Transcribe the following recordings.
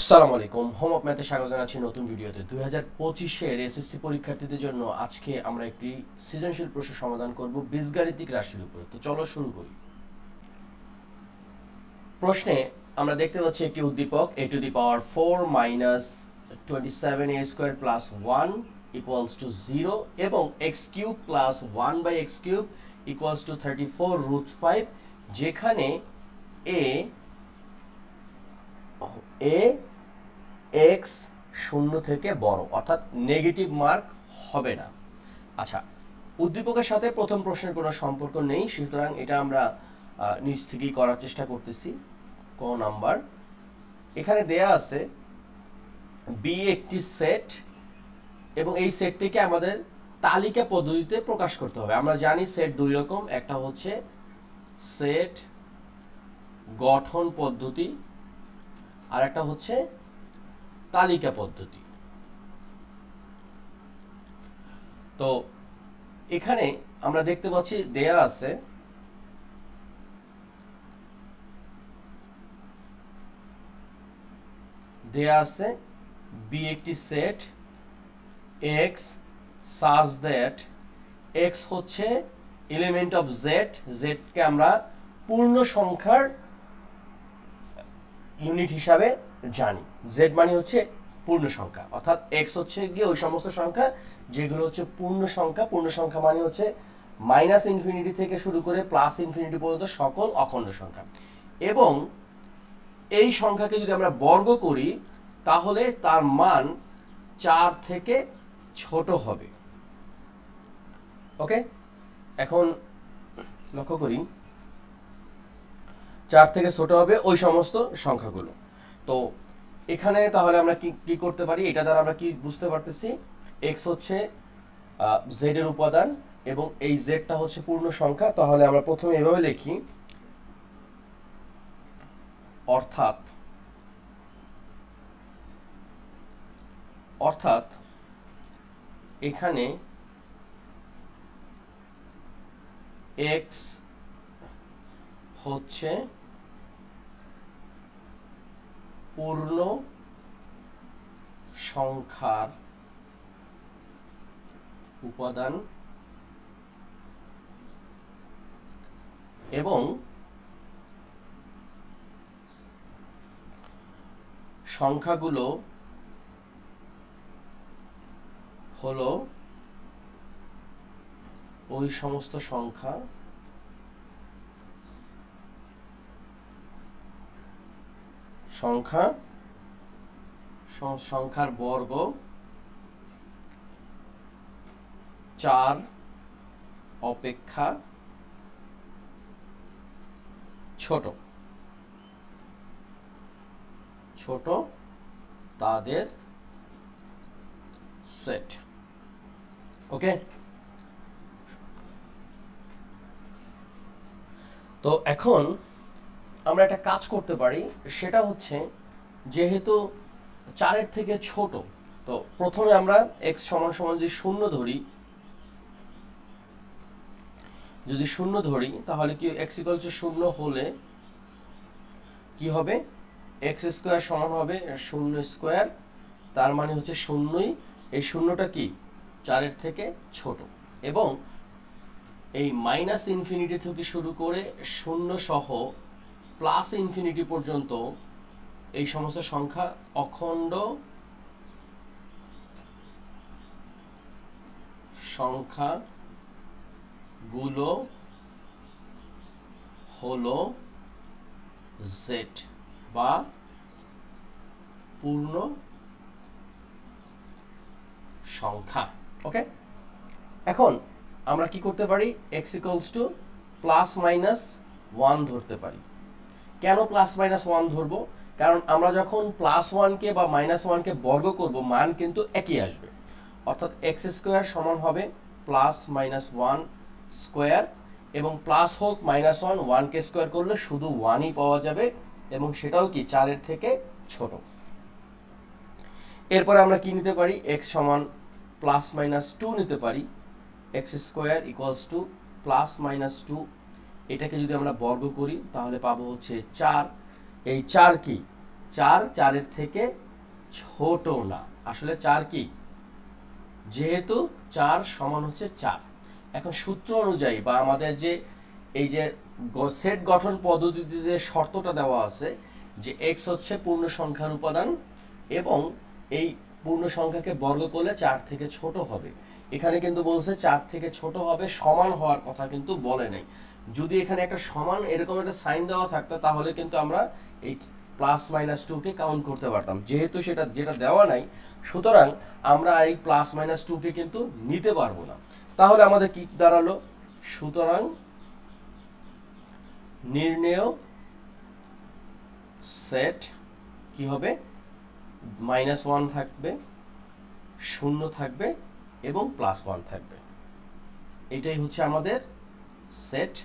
আসসালামু আলাইকুম। Home of ম্যাথে স্বাগত জানাচ্ছি নতুন ভিডিওতে। দুই হাজার পঁচিশের এসএসসি পরীক্ষার্থীদের জন্য আজকে আমরা একটি সৃজনশীল প্রশ্ন সমাধান করব বীজগাণিতিক রাশির উপরে। তো চলো শুরু করি। প্রশ্নে আমরা দেখতে পাচ্ছি একটি উদ্দীপক a to the power four minus twenty seven a square plus one equals to zero এবং x cube plus one by x cube equals to thirty four root five যেখানে এ এ এক্স শূন্য থেকে বড়, অর্থাৎ negative mark হবে না। আচ্ছা উদ্দীপকের সাথে প্রথম প্রশ্নের কোনো সম্পর্ক নেই, সুতরাং এটা আমরা নিজ থেকেই করার চেষ্টা করতেছি। ক নাম্বার, এখানে দেয়া আছে বি একটি সেট এবং এই সেটটিকে আমাদের তালিকা পদ্ধতিতে প্রকাশ করতে হবে। আমরা জানি সেট দুই রকম, একটা হচ্ছে সেট গঠন পদ্ধতি আর একটা হচ্ছে তালিকা পদ্ধতি। তো এখানে আমরা দেখতে পাচ্ছি দেয়া আছে দেয়া আছে বি একটি set x such that x হচ্ছে এলিমেন্ট অফ জেড জেডকে আমরা পূর্ণ সংখ্যার ইউনিট হিসাবে জানি। জেড মানে হচ্ছে পূর্ণ সংখ্যা। অর্থাৎ এক্স হচ্ছে গিয়ে ওই সমস্ত সংখ্যা যেগুলো হচ্ছে পূর্ণ সংখ্যা। পূর্ণ সংখ্যা মানে হচ্ছে মাইনাস ইনফিনিটি থেকে শুরু করে প্লাস ইনফিনিটি পর্যন্ত সকল অখণ্ড সংখ্যা। এবং এই সংখ্যাকে যদি আমরা বর্গ করি, তাহলে তার মান চার থেকে ছোট হবে। ওকে এখন লক্ষ্য করি। চার থেকে ছোট হবে ওই সমস্ত সংখ্যাগুলো। তো এখানে তাহলে আমরা কি কি করতে পারি? এটা দ্বারা আমরা কি বুঝতে পারতেছি? এক্স হচ্ছে জেড এর উপাদান এবং এই জেডটা হচ্ছে পূর্ণ সংখ্যা। তাহলে আমরা প্রথমে এভাবে লিখি। অর্থাৎ অর্থাৎ এখানে এক্স হচ্ছে পূর্ণ সংখ্যার উপাদান এবং সংখ্যাগুলো হলো ওই সমস্ত সংখ্যা সংখ্যা সংখ্যার বর্গ চার অপেক্ষা ছোট। ছোট তাদের সেট। ওকে? তো এখন আমরা একটা কাজ করতে পারি, সেটা হচ্ছে যেহেতু চারের থেকে ছোট, তো প্রথমে আমরা এক্স সমান সমান যদি শূন্য ধরি, যদি শূন্য ধরি, তাহলে কি এক্স ইকুয়াল টু শূন্য হলে কি হবে? এক্স স্কোয়ার সমান হবে শূন্য স্কোয়ার তার মানে হচ্ছে শূন্যই। এই শূন্যটা কি? চারের থেকে ছোট। এবং এই মাইনাস ইনফিনিটি থেকে শুরু করে শূন্য সহ প্লাস ইনফিনিটি পর্যন্ত এই সমস্ত সংখ্যা অখণ্ড সংখ্যা গুলো হলো জেড বা পূর্ণ সংখ্যা। ওকে এখন আমরা কি করতে পারি? X equals to plus minus one ধরতে পারি। কেন প্লাস মাইনাস ওয়ান ধরবো? কারণ আমরা যখন প্লাস ওয়ানকে বা মাইনাস ওয়ানকে বর্গ করব, মান কিন্তু একই আসবে। অর্থাৎ এক্স স্কোয়ার সমান হবে প্লাস মাইনাস ওয়ান স্কোয়ার এবং প্লাস হোক মাইনাস ওয়ান ওয়ানকে স্কোয়ার করলে শুধু ওয়ানই পাওয়া যাবে এবং সেটাও কি চারের থেকে ছোট। এরপরে আমরা কি নিতে পারি? এক্স সমান প্লাস মাইনাস টু নিতে পারি। X square equals to plus minus two এটাকে যদি আমরা বর্গ করি, তাহলে পাবো হচ্ছে চার। এই চার কি? চার চারের থেকে ছোট না। আসলে চার কি? যেহেতু চার সমান হচ্ছে চার। এখন সূত্র অনুযায়ী বা আমাদের যে এই যে সেট গঠন পদ্ধতিতে যে শর্তটা দেওয়া আছে, যে এক্স হচ্ছে পূর্ণ সংখ্যার উপাদান এবং এই পূর্ণ সংখ্যাকে বর্গ করলে চার থেকে ছোট হবে। এখানে কিন্তু বলছে চার থেকে ছোট হবে, সমান হওয়ার কথা কিন্তু বলে নাই। যদি এখানে একটা সমান এরকম একটা সাইন দেওয়া থাকতো, তাহলে কিন্তু আমরা এই প্লাস মাইনাস টু কে কাউন্ট করতে পারতাম। যেহেতু সেটা, যেটা দেওয়া নাই, সুতরাং আমরা এই প্লাস মাইনাস টু কে কিন্তু নিতে পারব না। তাহলে আমাদের কি দাঁড়াল? সুতরাং নির্ণেয় সেট কি হবে? মাইনাস ওয়ান থাকবে, শূন্য থাকবে এবং প্লাস ওয়ান থাকবে। এটাই হচ্ছে আমাদের সেট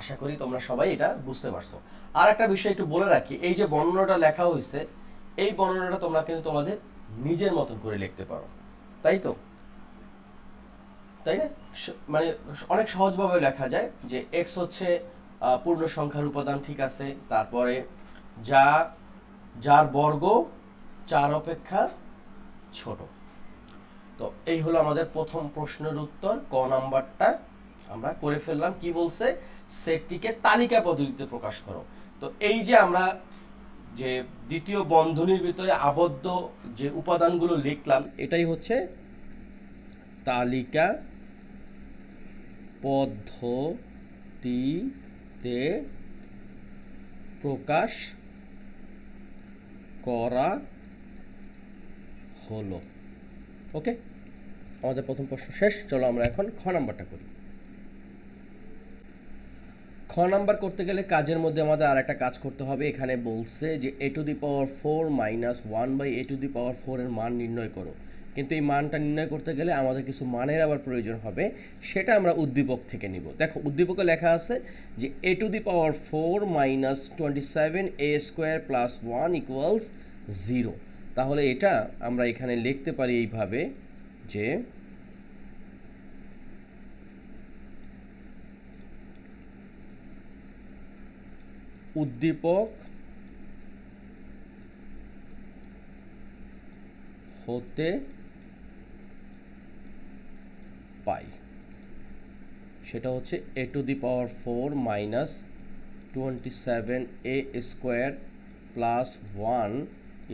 আশা করি তোমরা সবাই এটা বুঝতে পারছ। আর একটা বিষয় একটু বলে রাখি, এই যে বর্ণনাটা লেখা হয়েছে, এই বর্ণনাটা তোমরা কিন্তু তোমাদের নিজের মতন করে লিখতে পারো। তাই তো? তাই না? মানে অনেক সহজভাবে লেখা যায় যে এক্স হচ্ছে পূর্ণ সংখ্যার উপাদান, ঠিক আছে? তারপরে যা, যার বর্গ চার অপেক্ষা ছোট। তো এই হলো আমাদের প্রথম প্রশ্নের উত্তর, ক নাম্বারটা আমরা করে ফেললাম। কি বলছে? সেটটিকে তালিকা পদ্ধতিতে প্রকাশ করো। তো এই যে আমরা যে দ্বিতীয় বন্ধনীর ভিতরে আবদ্ধ যে উপাদানগুলো লিখলাম, এটাই হচ্ছে তালিকা পদ্ধতিতে প্রকাশ করা হলো। ওকে? আমাদের প্রথম প্রশ্ন শেষ। চলো আমরা এখন খ নাম্বারটা করি। খ নাম্বার করতে গেলে কাজের মধ্যে আমাদের আর একটা কাজ করতে হবে। এখানে বলছে যে a to the power four minus one by a to the power four এর মান নির্ণয় করো। কিন্তু এই মানটা নির্ণয় করতে গেলে আমাদের কিছু মানের আবার প্রয়োজন হবে, সেটা আমরা উদ্দীপক থেকে নিব। দেখো, উদ্দীপকে লেখা আছে যে a to the power four minus twenty seven a square plus one equals zero. তাহলে এটা আমরা এখানে লিখতে পারি এইভাবে যে উদ্দীপক হতে পাই। সেটা হচ্ছে a to the power four minus twenty seven a square plus one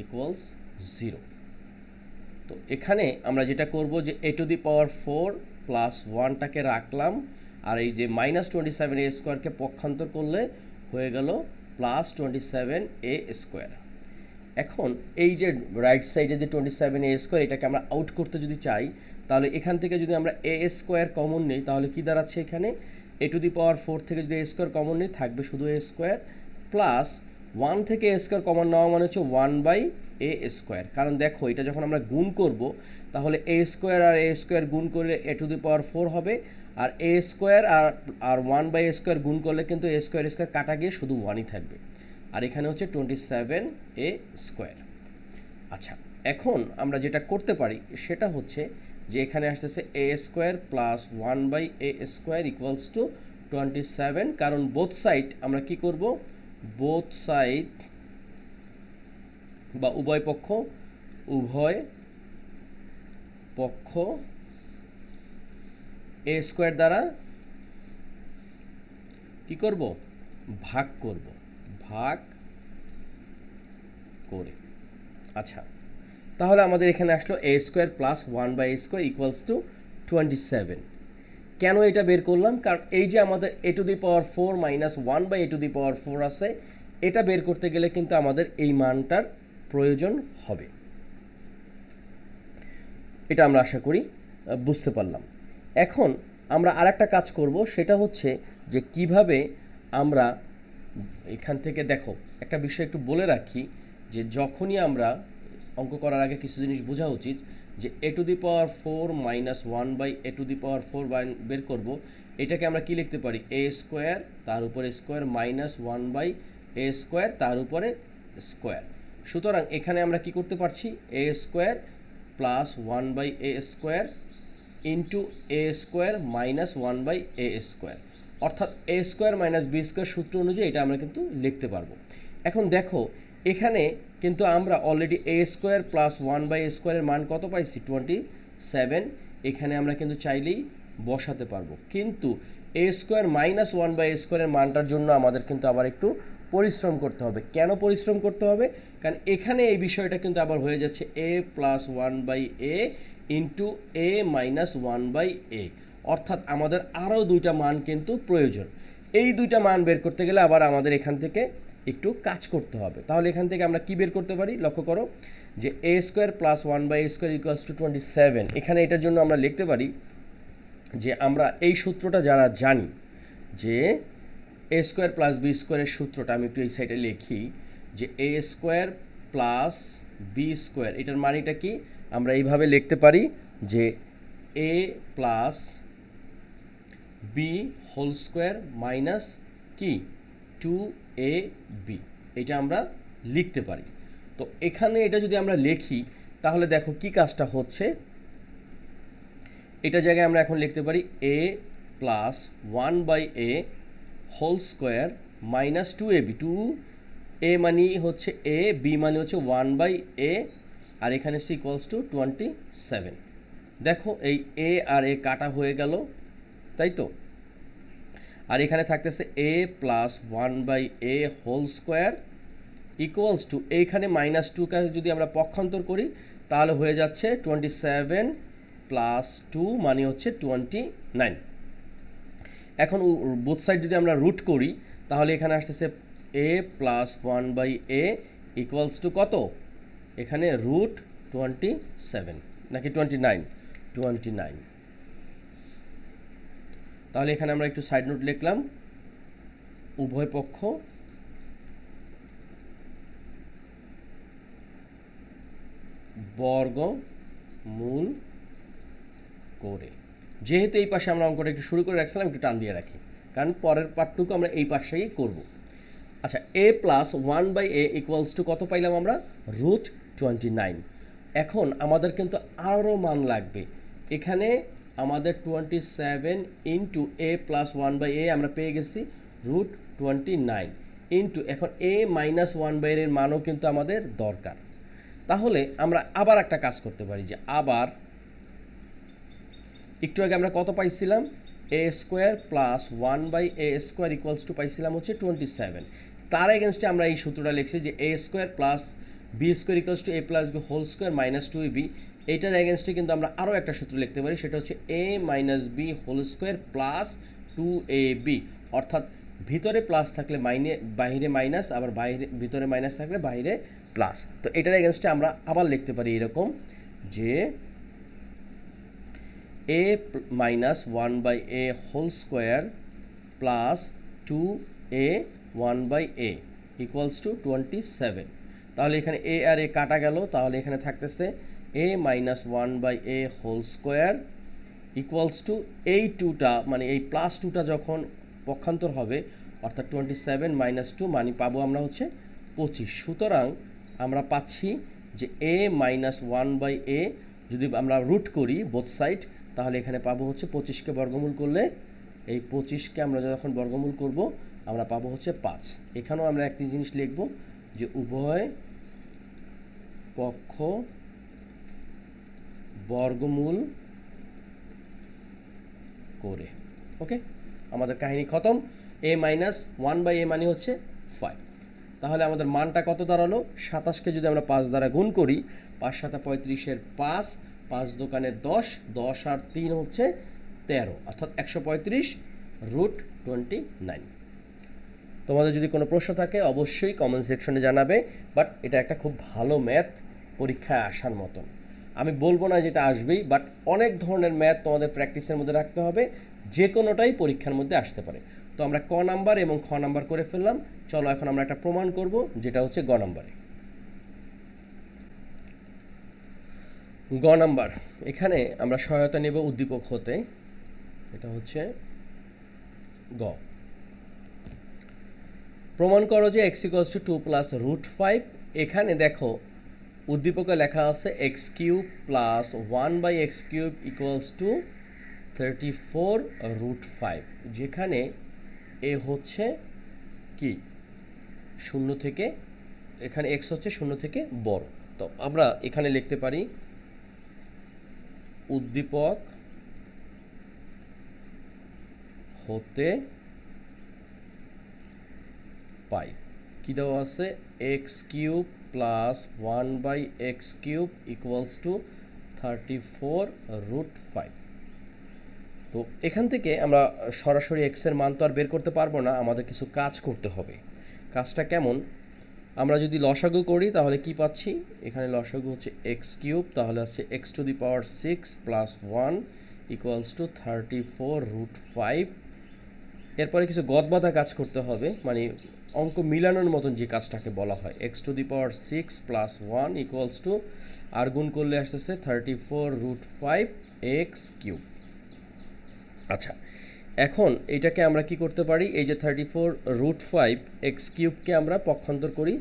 equals zero তো এখানে আমরা যেটা করব যে a to the power four plus ওয়ানটাকে রাখলাম, আর এই যে মাইনাস টোয়েন্টি সেভেন এ স্কোয়ারকে পক্ষান্তর করলে হয়ে গেল plus twenty seven a square এখন এই যে রাইট সাইডে যে টোয়েন্টি সেভেন এ স্কোয়ার এটাকে আমরা আউট করতে যদি চাই, তাহলে এখান থেকে যদি আমরা এ স্কোয়ার কমন নিই, তাহলে কি দাঁড়াচ্ছে এখানে? এ টু দি পাওয়ার ফোর থেকে যদি এ স্কোয়ার কমন নিই, থাকবে শুধু এ স্কোয়ার প্লাস ওয়ান থেকে এ স্কোয়ার কমন নেওয়া মানে হচ্ছে ওয়ান বাই এ স্কোয়ার কারণ দেখো, এটা যখন আমরা গুণ করব, তাহলে এ স্কোয়ার আর এ স্কোয়ার গুণ করলে এ টু দি পাওয়ার ফোর হবে আর এ স্কোয়ার আর আর ওয়ান বাই এ স্কোয়ার গুণ করলে কিন্তু এ স্কোয়ার স্কোয়ার কাটা গিয়ে শুধু ওয়ানই থাকবে। আর এখানে হচ্ছে টোয়েন্টি সেভেন এ স্কোয়ার আচ্ছা এখন আমরা যেটা করতে পারি সেটা হচ্ছে যে এখানে আসতেছে a square plus one by a square equals to twenty seven কারণ বোথ সাইড আমরা কি করব? বোথ সাইড বা উভয় পক্ষ উভয় পক্ষ এ স্কোয়ার দ্বারা কি করব? ভাগ করব। ভাগ করে। আচ্ছা তাহলে আমাদের এখানে আসলো a square plus one by a square equals to twenty seven কেন এটা বের করলাম? কারণ এই যে আমাদের a to the power four minus one by a to the power four আছে, এটা বের করতে গেলে কিন্তু আমাদের এই মানটার প্রয়োজন হবে। এটা আমরা আশা করি বুঝতে পারলাম। এখন আমরা আরেকটা কাজ করব, সেটা হচ্ছে যে কীভাবে আমরা এখান থেকে দেখো, একটা বিষয় একটু বলে রাখি যে যখনই আমরা অঙ্ক করার আগে কিছু জিনিস বোঝা উচিত যে a to the power four minus one by a to the power four বের করব, এটাকে আমরা কি লিখতে পারি? এ স্কোয়ার তার উপরে square minus one by a square তার উপরে স্কোয়ার। সুতরাং এখানে আমরা কি করতে পারছি? A square plus one by a square into a square minus one by a square অর্থাৎ a square minus b square সূত্র অনুযায়ী এটা আমরা কিন্তু লিখতে পারব। এখন দেখো, এখানে কিন্তু আমরা already a square plus one by a স্কোয়ারের মান কত পাইছি? টোয়েন্টি সেভেন এখানে আমরা কিন্তু চাইলেই বসাতে পারব। কিন্তু a square minus one by a স্কোয়ারের মানটার জন্য আমাদের কিন্তু আবার একটু পরিশ্রম করতে হবে। কেন পরিশ্রম করতে হবে? কারণ এখানে এই বিষয়টা কিন্তু আবার হয়ে যাচ্ছে a plus one by a into a minus one by a অর্থাৎ আমাদের আরও দুইটা মান কিন্তু প্রয়োজন। এই দুইটা মান বের করতে গেলে আবার আমাদের এখান থেকে একটু কাজ করতে হবে। তাহলে এখান থেকে আমরা কি বের করতে পারি? লক্ষ্য করো যে a square plus one by a square equals to twenty seven এখানে এটার জন্য আমরা লিখতে পারি যে আমরা এই সূত্রটা যারা জানি যে এ স্কোয়ার প্লাস বি স্কোয়ারের সূত্রটা, আমি একটু এই সাইডে লিখি যে a square plus b square এটার মানেটা কি? আমরা এইভাবে লিখতে পারি যে a plus b whole square minus কি টু এ বি এটা আমরা লিখতে পারি। তো এখানে এটা যদি আমরা লিখি, তাহলে দেখো কি কাজটা হচ্ছে। এটা জায়গায় আমরা এখন লিখতে পারি a plus one by a whole square minus two a b two a মানে হচ্ছে এ বি মানে হচ্ছে ওয়ান বাই এ আর এখানে c equals to twenty seven দেখো এই এ আর এ কাটা হয়ে গেল, তাই তো? আর এখানে থাকতেছে a plus one by a whole square equals to এইখানে মাইনাস টু টুকে যদি আমরা পক্ষান্তর করি, তাহলে হয়ে যাচ্ছে টোয়েন্টি সেভেন প্লাস টু মানে হচ্ছে টোয়েন্টি নাইন এখন বোথ সাইড যদি আমরা রুট করি, তাহলে এখানে আসতেছে a plus one by a equals to কত? এখানে রুট টোয়েন্টি সেভেন নাকি টোয়েন্টি নাইন টোয়েন্টি নাইন তাহলে এখানে আমরা একটু সাইড নোট লিখলাম। উভয় পক্ষ বর্গ মূল করে। যেহেতু এই পাশে আমরা অঙ্কটা একটু শুরু করে রাখছিলাম, একটু টান দিয়ে রাখি। কারণ পরের পার্টটুকু আমরা এই পাশেই করব। আচ্ছা a plus one by a equals to কত পাইলাম আমরা? রুট টোয়েন্টি নাইন এখন আমাদের কিন্তু আরও মান লাগবে। এখানে আমাদের twenty seven into a plus one by a আমরা পেয়ে গেছি রুট টোয়েন্টি নাইন ইন্টু এখন এ মাইনাস ওয়ান বাই এর মানও কিন্তু আমাদের দরকার। তাহলে আমরা আবার একটা কাজ করতে পারি যে আবার একটু আগে আমরা কত পাইছিলাম? A square plus one by a square equals to পাইছিলাম হচ্ছে টোয়েন্টি সেভেন তার এগেনস্টে আমরা এই সূত্রটা লিখছি যে a square plus b square equals to a plus b whole square minus two b এইটার এগেনস্টে কিন্তু আমরা আরও একটা সূত্র লিখতে পারি, সেটা হচ্ছে a minus b whole square plus two a b অর্থাৎ ভিতরে প্লাস থাকলে মাইনে বাইরে মাইনাস আবার বাইরে, ভিতরে মাইনাস থাকলে বাইরে প্লাস তো এটার এগেনস্টে আমরা আবার লিখতে পারি এরকম যে a minus one by a whole square plus two a one by a equals to twenty seven তাহলে এখানে এ আর এ কাটা গেল, তাহলে এখানে থাকতেছে a minus one by a whole square equals to এই টুটা মানে এই প্লাস টুটা যখন পক্ষান্তর হবে, অর্থাৎ টোয়েন্টি সেভেন মাইনাস টু মানে পাবো আমরা হচ্ছে পঁচিশ। সুতরাং আমরা পাচ্ছি যে a minus one by a যদি আমরা রুট করি বোথ সাইড তাহলে এখানে পাবো হচ্ছে পঁচিশকে বর্গমূল করলে এই পঁচিশকে আমরা যখন বর্গমূল করব, আমরা পাবো হচ্ছে পাঁচ। এখানেও আমরা একটি জিনিস লিখব যে উভয় পক্ষ, বর্গমূল করে। ওকে আমাদের কাহিনী খতম। A minus one by a মানে হচ্ছে ফাইভ তাহলে আমাদের মানটা কত দাঁড়াল? সাতাশকে যদি আমরা পাঁচ দ্বারা গুণ করি, পাঁচ সাতা পঁয়ত্রিশের পাঁচ পাঁচ দোকানের দশ দশ আর তিন হচ্ছে তেরো। অর্থাৎ একশো পঁয়ত্রিশ রুট টোয়েন্টি নাইন তোমাদের যদি কোনো প্রশ্ন থাকে, অবশ্যই কমেন্ট সেকশনে জানাবে। বাট এটা একটা খুব ভালো ম্যাথ পরীক্ষায় আসার মতন। আমি বলব না যেটা আসবেই বাট অনেক ধরনের ম্যাথ তোমাদের প্র্যাকটিসের মধ্যে রাখতে হবে যে কোনোটাই পরীক্ষার মধ্যে আসতে পারে। তো আমরা ক নাম্বার এবং খ নাম্বার করে ফেললাম, চলো এখন আমরা একটা প্রমাণ করব, যেটা হচ্ছে গ নাম্বারে গ নাম্বার এখানে আমরা সহায়তা নেব উদ্দীপক হতে, এটা হচ্ছে গ। প্রমাণ করো যে x equals to two plus root five এখানে দেখো উদ্দীপকে লেখা আছে x cube plus one by x cube equals to thirty four root five যেখানে এ হচ্ছে কি? শূন্য থেকে, এখানে এক্স হচ্ছে শূন্য থেকে বড়। তো আমরা এখানে লিখতে পারি উদ্দীপক হতে পাই। কি দেওয়া আছে? X cube plus one by x cube equals to thirty four root five তো এখান থেকে আমরা সরাসরি এক্সের মান তো আর বের করতে পারব না, আমাদের কিছু কাজ করতে হবে। কাজটা কেমন? আমরা যদি লসাগু করি, তাহলে কি পাচ্ছি? এখানে লসাগু হচ্ছে এক্স কিউব তাহলে হচ্ছে x to the power six plus one equals to thirty four root five এরপরে কিছু গদবাধা কাজ করতে হবে মানে অঙ্ক মিলানোর মতন যে কাজটাকে বলা হয়। X to the power six plus one equals to আর গুণ করলে আসতেছে thirty four root five x cube আচ্ছা এখন এটাকে আমরা কি করতে পারি? এই যে thirty four root five x কিউবকে আমরা পক্ষান্তর করি,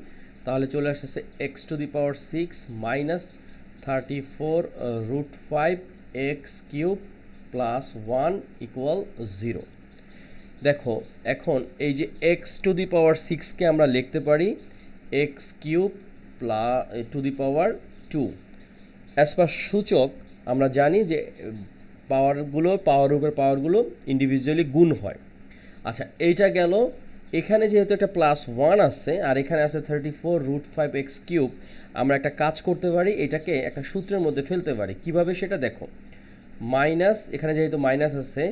তাহলে চলে আসতেছে x to the power six minus thirty four root five x cube plus one equal zero দেখো, এখন এই যে এক্স টু দি পাওয়ার সিক্সকে আমরা লিখতে পারি x cube plus to the power two as per সূচক, আমরা জানি যে পাওয়ারগুলো পাওয়ার উপর পাওয়ারগুলো ইন্ডিভিজুয়ালি গুণ হয়। আচ্ছা এইটা গেল, এখানে যেহেতু একটা প্লাস ওয়ান আছে, আর এখানে আছে thirty four root five x cube আমরা একটা কাজ করতে পারি, এটাকে একটা সূত্রের মধ্যে ফেলতে পারি। কীভাবে সেটা দেখো? মাইনাস এখানে যেহেতু মাইনাস আছে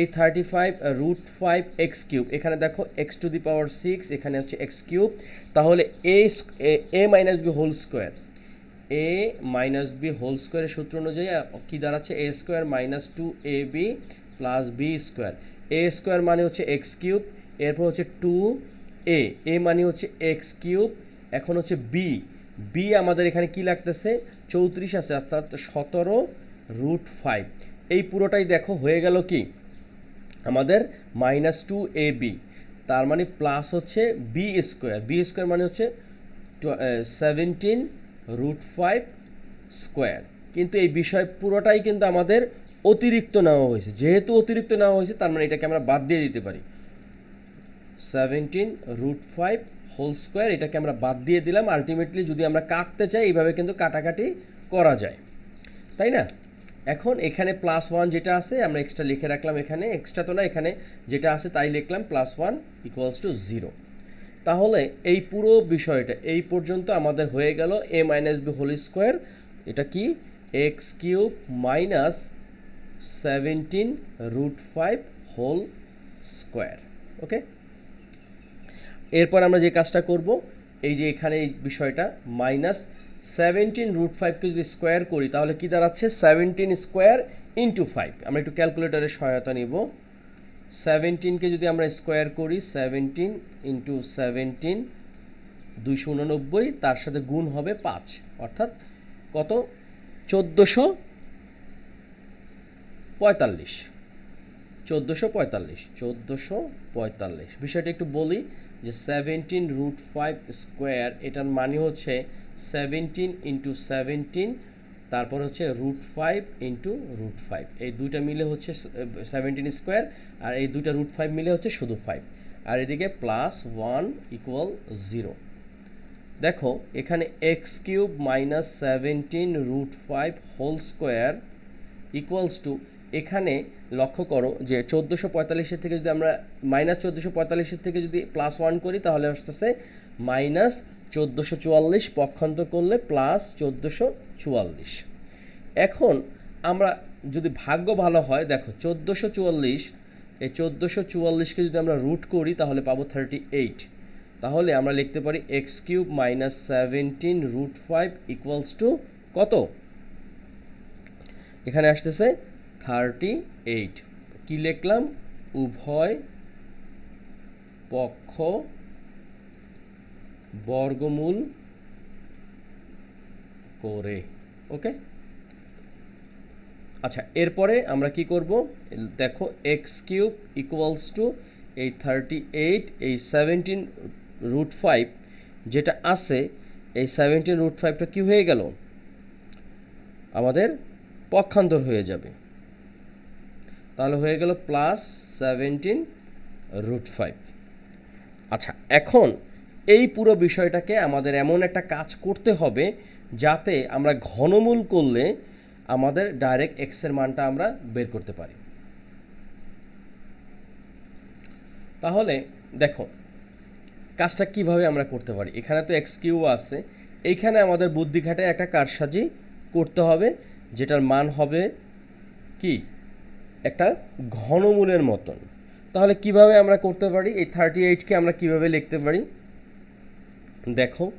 এই thirty five root five x cube এখানে দেখো x to the power six এখানে হচ্ছে এক্স কিউব তাহলে a a minus b whole square a minus b whole স্কোয়ারের সূত্র অনুযায়ী কী দাঁড়াচ্ছে? A square minus two a b plus b square a square মানে হচ্ছে এক্স কিউব এরপর হচ্ছে টু এ এ মানে হচ্ছে এক্স কিউব এখন হচ্ছে বি বি আমাদের এখানে কি লাগতেছে? চৌত্রিশ আছে, অর্থাৎ সতেরো রুট ফাইভ এই পুরোটাই দেখো, হয়ে গেল কি? আমাদের মাইনাস টু এ বি তার মানে প্লাস হচ্ছে বি স্কোয়ার বি স্কোয়ার মানে হচ্ছে সেভেন্টিন রুট ফাইভ স্কোয়ার কিন্তু এই বিষয় পুরোটাই কিন্তু আমাদের অতিরিক্ত নেওয়া হয়েছে। যেহেতু অতিরিক্ত নেওয়া হয়েছে, তার মানে এটাকে আমরা বাদ দিয়ে দিতে পারি। Seventeen root five whole square এটাকে আমরা বাদ দিয়ে দিলাম। আলটিমেটলি যদি আমরা কাটতে চাই, এইভাবে কিন্তু কাটাকাটি করা যায়। তাই না? এখন এখানে প্লাস ওয়ান যেটা আছে, আমরা এক্সট্রা লিখে রাখলাম এখানে। এক্সট্রা তো না, এখানে যেটা আছে তাই লিখলাম plus one equals to zero তাহলে এই পুরো বিষয়টা, এই পর্যন্ত আমাদের হয়ে গেল a minus b whole square এটা কি? X cube minus seventeen root five whole square okay এরপর আমরা যে কাজটা করব, এই যে এখানে এই বিষয়টা মাইনাস সেভেন্টিন রুট ফাইভকে যদি স্কোয়ার করি, তাহলে কি দাঁড়াচ্ছে? সেভেন্টিন স্কোয়ার ইন্টু ফাইভ আমরা একটু ক্যালকুলেটারের সহায়তা নিব। সেভেন্টিনকে যদি আমরা স্কোয়ার করি সেভেন্টিন ইন্টু সেভেন্টিন দুইশো উননব্বই, তার সাথে গুণ হবে পাঁচ। অর্থাৎ কত? চোদ্দোশো পঁয়তাল্লিশ। চোদ্দোশো পঁয়তাল্লিশ। চোদ্দোশো পঁয়তাল্লিশ। বিষয়টা একটু বলি যে সেভেন্টিন রুট ফাইভ স্কোয়ার এটার মানে হচ্ছে সেভেন্টিন ইন্টু সেভেন্টিন তারপর হচ্ছে root five into root five এই দুইটা মিলে হচ্ছে সেভেন্টিন স্কোয়ার আর এই দুইটা রুট ফাইভ মিলে হচ্ছে শুধু ফাইভ আর এদিকে প্লাস ওয়ান ইকুয়াল জিরো দেখো, এখানে x cube minus seventeen root five whole square equals to এখানে লক্ষ্য করো যে চোদ্দোশো পঁয়তাল্লিশের থেকে যদি আমরা মাইনাস চোদ্দোশো পঁয়তাল্লিশের থেকে যদি প্লাস ওয়ান করি, তাহলে আসতেছে মাইনাস চোদ্দোশো চুয়াল্লিশ পক্ষান্তর করলে প্লাস চোদ্দোশো চুয়াল্লিশ। এখন আমরা যদি ভাগ্য ভালো হয়, দেখো চোদ্দোশো চুয়াল্লিশ, এই চোদ্দোশো চুয়াল্লিশকে যদি আমরা রুট করি, তাহলে পাবো থার্টি এইট তাহলে আমরা লিখতে পারি x cube minus seventeen root five equals to কত? এখানে আসতেছে থার্টি এইট কী লিখলাম? উভয় পক্ষ বর্গমূল করে, ওকে? আচ্ছা এরপরে আমরা কি করব? দেখো এক্স কিউব ইকুয়ালস টু এই থার্টি এইট এই সেভেন্টিন রুট ফাইভ যেটা আছে, এই সেভেন্টিন রুট ফাইভটা কী হয়ে গেল? আমাদের পক্ষান্তর হয়ে যাবে। তাহলে হয়ে গেল প্লাস সেভেন্টিন রুট ফাইভ আচ্ছা এখন এই পুরো বিষয়টাকে আমাদের এমন একটা কাজ করতে হবে যাতে আমরা ঘনমূল করলে আমাদের ডাইরেক্ট এক্সের মানটা আমরা বের করতে পারি। তাহলে দেখো, কাজটা কীভাবে আমরা করতে পারি? এখানে তো এক্স কিউ আছে। এইখানে আমাদের বুদ্ধিঘাটে একটা কারসাজি করতে হবে, যেটার মান হবে কি? একটা ঘনমূলের মতন। তাহলে কীভাবে আমরা করতে পারি? এই থার্টি এইটকে আমরা কীভাবে লিখতে পারি? দেখো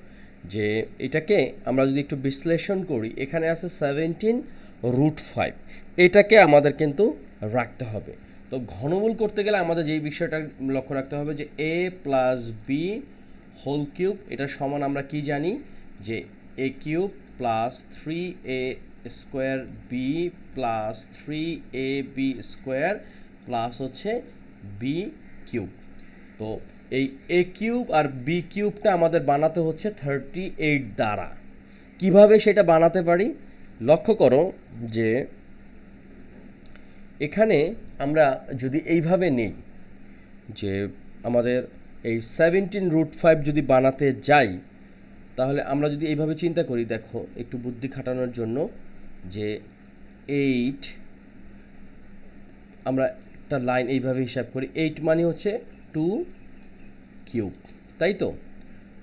যে এটাকে আমরা যদি একটু বিশ্লেষণ করি, এখানে আছে সেভেন্টিন রুট ফাইভ এটাকে আমাদের কিন্তু রাখতে হবে। তো ঘনমূল করতে গেলে আমাদের যেই বিষয়টা লক্ষ্য রাখতে হবে যে a plus b whole cube এটার সমান আমরা কি জানি? যে a cube plus three a square b plus three a b square plus হচ্ছে বি কিউব তো এই এ কিউব আর বি কিউবটা আমাদের বানাতে হচ্ছে থার্টি এইট দ্বারা। কীভাবে সেটা বানাতে পারি? লক্ষ্য করো যে এখানে আমরা যদি এইভাবে নেই যে আমাদের এই সেভেন্টিন রুট ফাইভ যদি বানাতে যাই, তাহলে আমরা যদি এইভাবে চিন্তা করি, দেখো, একটু বুদ্ধি খাটানোর জন্য যে এইট আমরা একটা লাইন এইভাবে হিসাব করি এইট মানে হচ্ছে টু কিউব তাই তো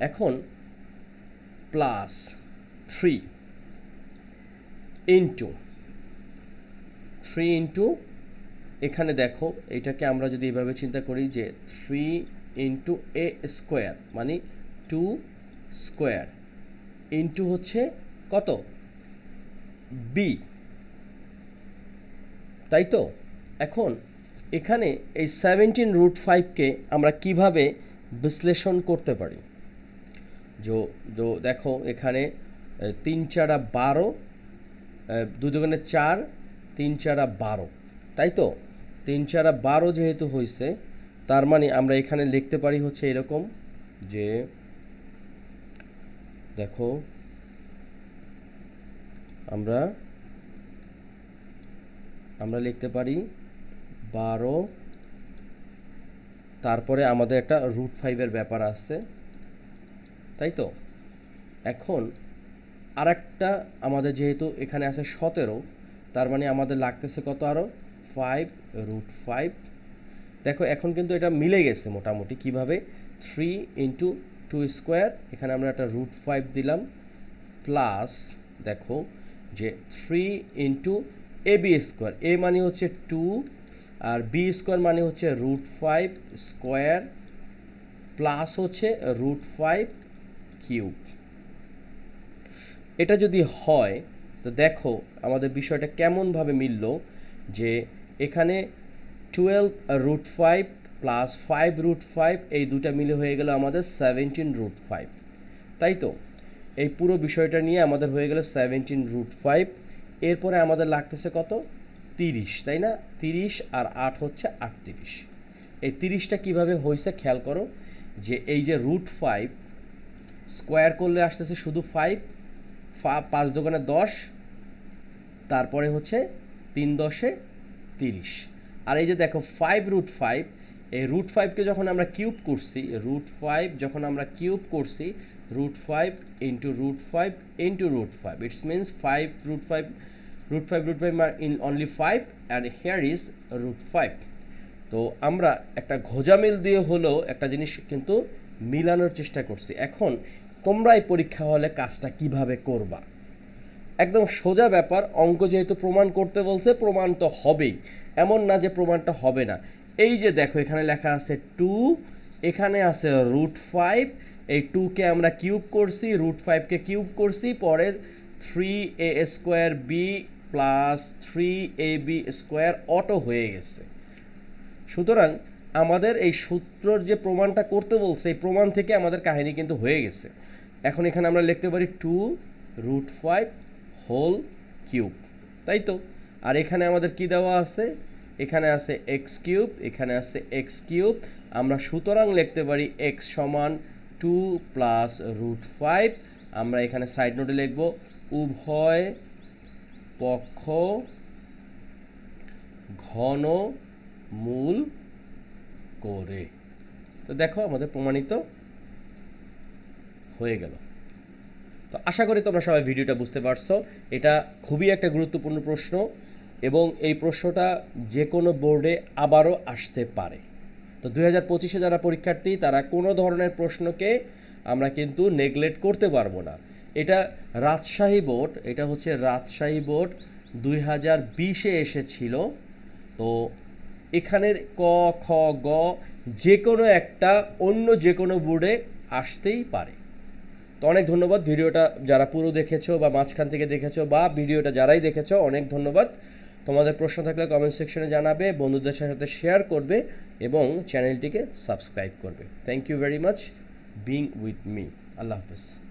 এখন plus three into three into, এখানে দেখো, এটাকে আমরা যদি এইভাবে চিন্তা করি যে থ্রি ইন্টু এ স্কোয়ার মানে টু স্কোয়ার ইন্টু হচ্ছে কত? বি তাই তো এখন এখানে এই সেভেন্টিন রুট ফাইভকে আমরা কীভাবে বিশ্লেষণ করতে পারি? যো দেখো এখানে তিন চারা বারো দু দোকানে চার, তিন চারা বারো। তাই তো? তিন চারা বারো যেহেতু হয়েছে তার মানে আমরা এখানে লিখতে পারি হচ্ছে এরকম যে, দেখো, আমরা আমরা লিখতে পারি বারো। তারপরে আমাদের একটা রুট ফাইভের ব্যাপার আছে। তাই তো? এখন আরেকটা আমাদের যেহেতু এখানে আছে সতেরো, তার মানে আমাদের লাগতেছে কত আরও ফাইভ রুট ফাইভ দেখো, এখন কিন্তু এটা মিলে গেছে মোটামুটি। কীভাবে? থ্রি ইন্টু টু স্কোয়ার এখানে আমরা একটা রুট ফাইভ দিলাম। প্লাস দেখো যে three into a b square a মানে হচ্ছে টু আর বি স্কোয়ার মানে হচ্ছে রুট ফাইভ স্কোয়ার প্লাস হচ্ছে রুট ফাইভ কিউব এটা যদি হয়, তো দেখো আমাদের বিষয়টা কেমনভাবে মিলল যে এখানে twelve root five plus five root five এই দুটা মিলে হয়ে গেল আমাদের সেভেন্টিন রুট ফাইভ তাই তো? এই পুরো বিষয়টা নিয়ে আমাদের হয়ে গেল সেভেন্টিন রুট ফাইভ এরপরে আমাদের লাগতেছে কত? তিরিশ, তাই না? তিরিশ আর আট হচ্ছে আটত্রিশ। এই তিরিশটা কীভাবে হয়েছে খেয়াল করো, যে এই যে রুট ফাইভ স্কোয়ার করলে আসতেছে শুধু ফাইভ পাঁচ দোকানে দশ, তারপরে হচ্ছে তিন দশে তিরিশ। আর এই যে দেখো ফাইভ রুট ফাইভ এই রুট ফাইভকে যখন আমরা কিউব করছি রুট ফাইভ যখন আমরা কিউব করছি root five into root five into root five it's means five root five root five root five in only five and here is root five তো আমরা একটা ঘোজামিল দিয়ে হলেও একটা জিনিস কিন্তু মিলানোর চেষ্টা করছি। এখন তোমরা এই পরীক্ষা হলে কাজটা কীভাবে করবা? একদম সোজা ব্যাপার, অঙ্ক যেহেতু প্রমাণ করতে বলছে, প্রমাণ তো হবেই। এমন না যে প্রমাণটা হবে না। এই যে দেখো, এখানে লেখা আছে টু এখানে আছে রুট ফাইভ এই টুকে আমরা কিউব করছি রুট ফাইভকে কিউব করছি, পরে three a square b plus three a b square auto হয়ে গেছে। সুতরাং আমাদের এই সূত্রর যে প্রমাণটা করতে বলছে, এই প্রমাণ থেকে আমাদের কাহিনী কিন্তু হয়ে গেছে। এখন এখানে আমরা লিখতে পারি two root five whole cube. তাই তো? আর এখানে আমাদের কি দেওয়া আছে? এখানে আছে এক্স কিউব, এখানে আছে এক্স কিউব। আমরা সুতরাং লিখতে পারি এক্স সমান টু প্লাস রুট ফাইভ। আমরা এখানে সাইড নোটে লিখব, উভয় পক্ষ, ঘন, মূল করে। তো দেখো আমাদের প্রমাণিত হয়ে গেল। তো আশা করি তোমরা সবাই ভিডিওটা বুঝতে পারছ। এটা খুবই একটা গুরুত্বপূর্ণ প্রশ্ন এবং এই প্রশ্নটা যে কোনো বোর্ডে আবারও আসতে পারে। তো দুই হাজার পঁচিশে যারা পরীক্ষার্থী, তারা কোনো ধরনের প্রশ্নকে আমরা কিন্তু নেগলেক্ট করতে পারব না। এটা রাজশাহী বোর্ড, এটা হচ্ছে রাজশাহী বোর্ড দুই হাজার বিশে এসেছিল। তো এখানের ক, খ, গ যে কোনো একটা অন্য যে কোনো বোর্ডে আসতেই পারে। তো অনেক ধন্যবাদ ভিডিওটা যারা পুরো দেখেছ বা মাঝখান থেকে দেখেছ বা ভিডিওটা যারাই দেখেছ, অনেক ধন্যবাদ। তোমাদের প্রশ্ন থাকলে কমেন্ট সেকশনে জানাবে, বন্ধুদের সাথে শেয়ার করবে এবং চ্যানেলটিকে সাবস্ক্রাইব করবে। Thank you very much being with me আল্লাহ হাফেজ।